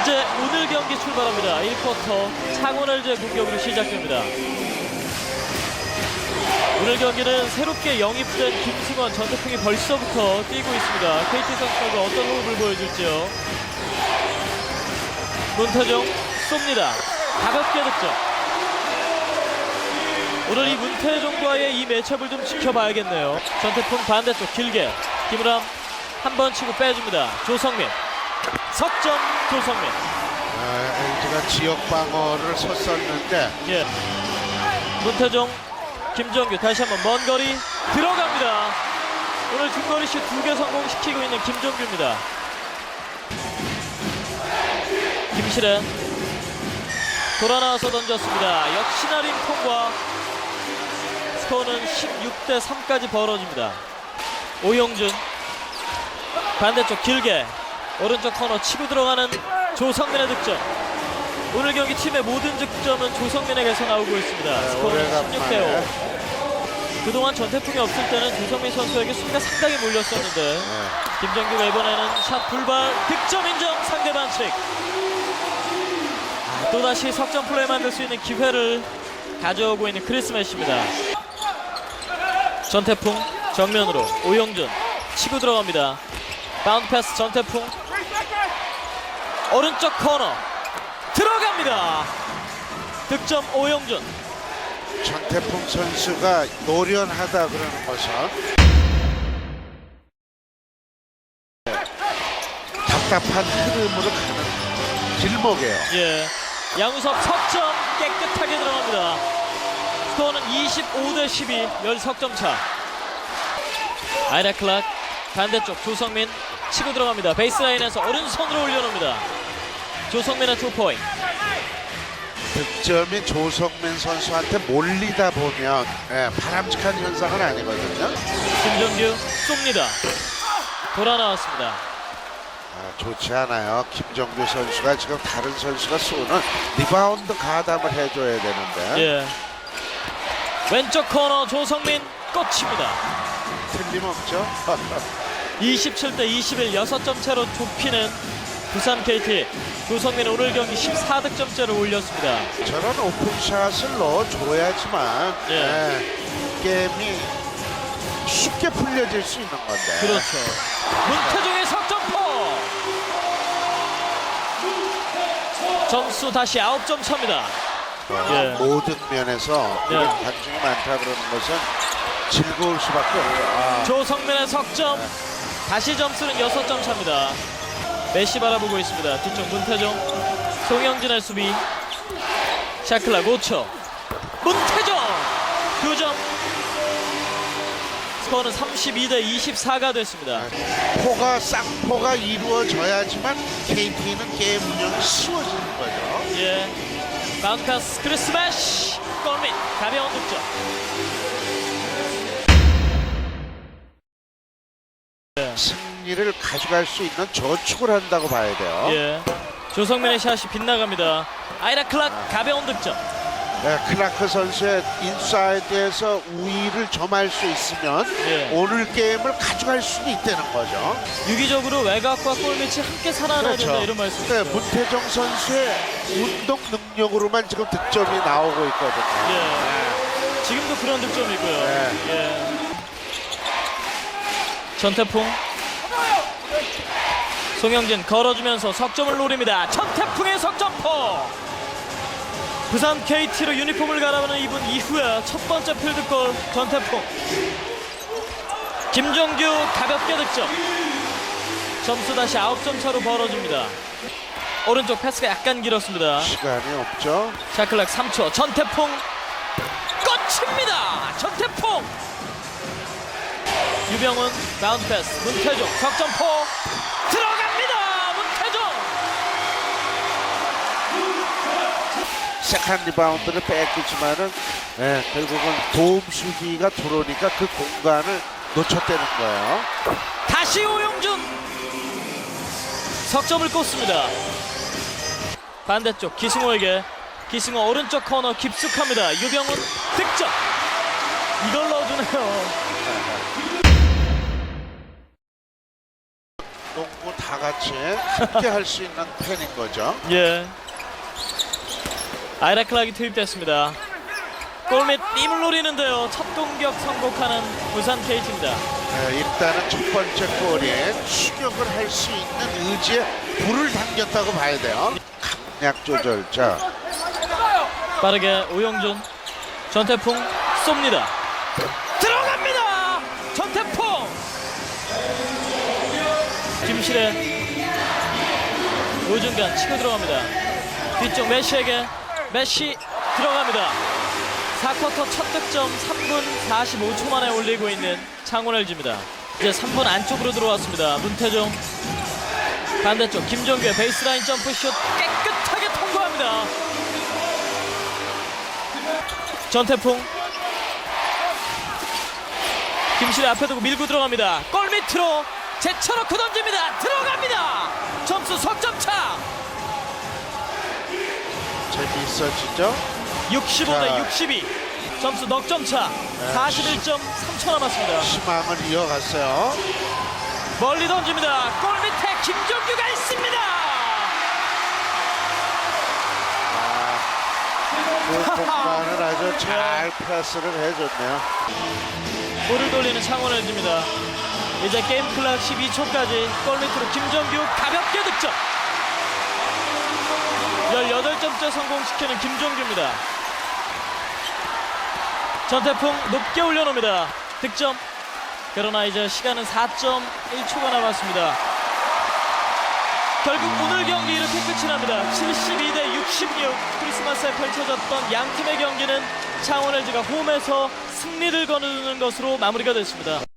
이제 오늘 경기 출발합니다. 1쿼터 창원 LG 공격으로 시작됩니다. 오늘 경기는 새롭게 영입된 김승원 전태풍이 벌써부터 뛰고 있습니다. KT 선수가 어떤 호흡을 보여줄지요. 문태종 쏩니다. 가볍게 득점. 오늘 이 문태종과의 이 매첩을 좀 지켜봐야겠네요. 전태풍 반대쪽 길게 김우람 한 번 치고 빼줍니다. 조성민 석점 조성민. 아, LG가 지역 방어를 섰었는데 예. 문태종, 김정규 다시 한번 먼 거리 들어갑니다. 오늘 중거리 슛 두 개 성공시키고 있는 김정규입니다. 김실현 돌아 나와서 던졌습니다. 역시나 림 통과. 스코어는 16대 3까지 벌어집니다. 오용준 반대쪽 길게 오른쪽 코너 치고 들어가는 조성민의 득점. 오늘 경기 팀의 모든 득점은 조성민에게서 나오고 있습니다. 스코어는 16대 5. 그동안 전태풍이 없을 때는 조성민 선수에게 수비가 상당히 몰렸었는데 네. 김정규가 이번에는 샷 불발 득점 인정 상대 반칙. 아, 또다시 석점 플레이 만들 수 있는 기회를 가져오고 있는 크리스매시입니다. 전태풍 정면으로 오영준 치고 들어갑니다. 바운드 패스 전태풍 오른쪽 코너 들어갑니다. 득점 오영준. 전태풍 선수가 노련하다 그러는 것은 답답한 흐름으로 가는 길목이에요. 예. 양우석 석점 깨끗하게 들어갑니다. 스코어는 25대 12, 10석점 차. 아이라 클락 반대쪽 조성민 치고 들어갑니다. 베이스라인에서 오른손으로 올려놓습니다. 조성민의 투포인트. 득점이 조성민 선수한테 몰리다 보면 예, 바람직한 현상은 아니거든요. 김정규 쏩니다. 돌아 나왔습니다. 아, 좋지 않아요. 김정규 선수가 지금 다른 선수가 쏘는 리바운드 가담을 해줘야 되는데 예. 왼쪽 코너 조성민 꽂힙니다. 틀림없죠. 27대 21 6점 차로 좁히는 부산 KT 조성민 오늘 경기 14득점째를 올렸습니다. 저런 오픈샷을 넣어줘야지만 예. 예, 게임이 쉽게 풀려질 수 있는 건데. 그렇죠. 문태종의 석점포. 점수 다시 9점 차입니다. 어, 예. 모든 면에서 예. 이런 관중이 많다 그러는 것은 즐거울 수밖에 없죠. 아, 조성민의 석점. 다시 점수는 6점 차입니다. 메시 바라보고 있습니다. 뒤쪽 문태종. 송영진의 수비. 샤클락 5초. 문태종! 2점. 스코어는 32대 24가 됐습니다. 포가 쌍포가 이루어져야지만 KT는 게임 운영이 쉬워지는 거죠. 예. 마운카스 크리스마시 골밑 가벼운 득점. 승리를 가져갈 수 있는 저축을 한다고 봐야 돼요. 예. 조성민의 샷이 빗나갑니다. 아이라 클락 가벼운 득점. 네, 클라크 선수의 인사이드에서 우위를 점할 수 있으면 예. 오늘 게임을 가져갈 수도 있다는 거죠. 유기적으로 외곽과 골밑이 함께 살아나야 된다 이런 말씀. 네, 문태정 선수의 운동 능력으로만 지금 득점이 나오고 있거든요. 예. 지금도 그런 득점이고요. 네. 예. 전태풍. 송영진 걸어주면서 석점을 노립니다. 전태풍의 석점포. 부산 KT로 유니폼을 갈아입은 입은 이후에 첫 번째 필드골 전태풍. 김종규 가볍게 득점. 점수 다시 9점 차로 벌어집니다. 오른쪽 패스가 약간 길었습니다. 시간이 없죠. 샤클락 3초 전태풍 꽂힙니다 전태풍 유병훈 바운드 패스 문태종 석점포 세컨 리바운드를 뺏기지만은 네, 결국은 도움 수비가 들어오니까 그 공간을 놓쳤다는 거예요. 다시 오용준 석점을 꽂습니다 반대쪽 기승호에게 기승호 오른쪽 코너 깊숙합니다 유병훈 득점 이걸 넣어주네요 농구 다 같이 함께 할 수 있는 팬인 거죠. 예. 아이라 클락이 투입됐습니다. 골밑 림을 노리는데요. 첫 공격 선곡하는 부산 KT입니다. 네, 일단은 첫 번째 골에 추격을 할 수 있는 의지에 불을 당겼다고 봐야 돼요. 강약 조절 자. 빠르게 오영준 전태풍 쏩니다. 들어갑니다. 전태풍. 김실의 우중간 치고 들어갑니다. 뒤쪽 메시에게 메시 들어갑니다. 4쿼터 첫 득점 3분 45초 만에 올리고 있는 창원 LG입니다. 이제 3분 안쪽으로 들어왔습니다. 문태종 반대쪽 김종규의 베이스라인 점프슛 깨끗하게 통과합니다. 전태풍 김실의 앞에 두고 밀고 들어갑니다. 골 밑으로 제쳐놓고 던집니다. 들어갑니다. 점수 석점차 재미있어지죠? 65대 자. 62 점수 넉점 차 네. 41.3초 남았습니다. 희망을 이어갔어요. 멀리 던집니다. 골 밑에 김종규가 있습니다. 그 공간을 아주 잘 패스를 해줬네요. 볼을 돌리는 창원 LG입니다. 이제 게임 클락 12초까지 골 밑으로 김정규 가볍게 득점. 18점째 성공시키는 김종규입니다. 전태풍 높게 올려놓습니다. 득점. 그러나 이제 시간은 4.1초가 남았습니다. 결국 오늘 경기 이렇게 끝이 납니다. 72대 66 크리스마스에 펼쳐졌던 양 팀의 경기는 창원 LG가 홈에서 승리를 거두는 것으로 마무리가 됐습니다.